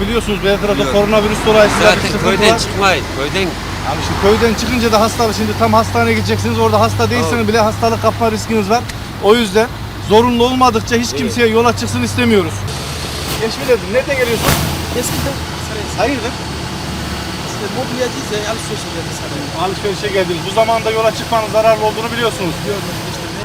biliyorsunuz Belgrad'da Biliyorum. koronavirüs dolayısıyla bir sıkıntı köyden var. çıkmayın. Köyden Yani şimdi köyden çıkınca da hastalı şimdi tam hastaneye gideceksiniz orada hasta değilseniz bile hastalık kapma riskiniz var. O yüzden zorunlu olmadıkça hiç kimseye yola çıksın istemiyoruz. Geçmeledim. Nereden geliyorsun? Eskiden Sarayız. Hayırdır? Eskiden mobilyacıyız ya alışveriş yapıyoruz sarayız. Alışverişe geldiniz. Bu zamanda yola çıkmanın zararlı olduğunu biliyorsunuz. Gördüm işte. Ne?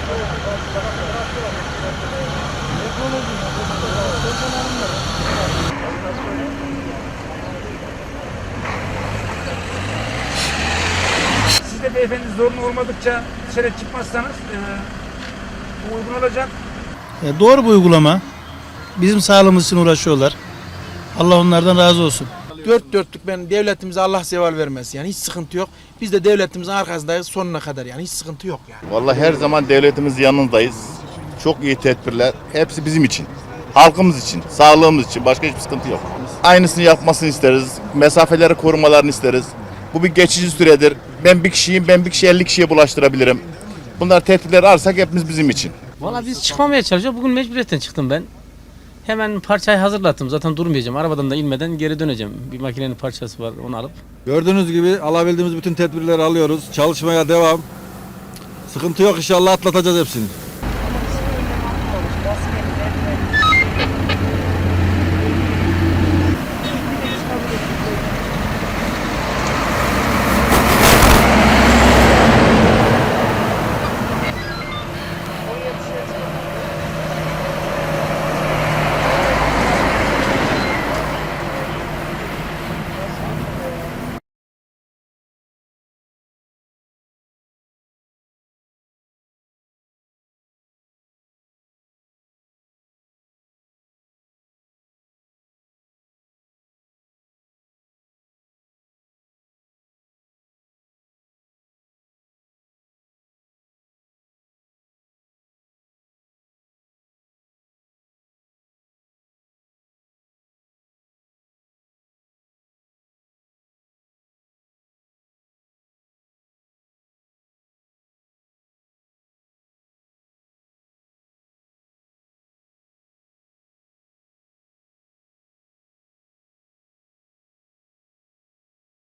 beyefendi zorunlu olmadıkça dışarı çıkmazsanız e, uygun olacak. E, doğru bu uygulama. Bizim sağlığımız için uğraşıyorlar. Allah onlardan razı olsun. Dört dörtlük ben devletimize Allah zeval vermez. Yani hiç sıkıntı yok. Biz de devletimizin arkasındayız sonuna kadar yani hiç sıkıntı yok yani. Vallahi her zaman devletimiz yanındayız. Çok iyi tedbirler. Hepsi bizim için. Halkımız için, sağlığımız için başka hiçbir sıkıntı yok. Aynısını yapmasını isteriz. Mesafeleri korumalarını isteriz. Bu bir geçici süredir. Ben bir kişiyim, ben bir kişi 50 kişiye bulaştırabilirim. Bunlar tehditler arsak hepimiz bizim için. Valla biz çıkmamaya çalışıyoruz. Bugün mecburiyetten çıktım ben. Hemen parçayı hazırlattım. Zaten durmayacağım. Arabadan da inmeden geri döneceğim. Bir makinenin parçası var onu alıp. Gördüğünüz gibi alabildiğimiz bütün tedbirleri alıyoruz. Çalışmaya devam. Sıkıntı yok inşallah atlatacağız hepsini.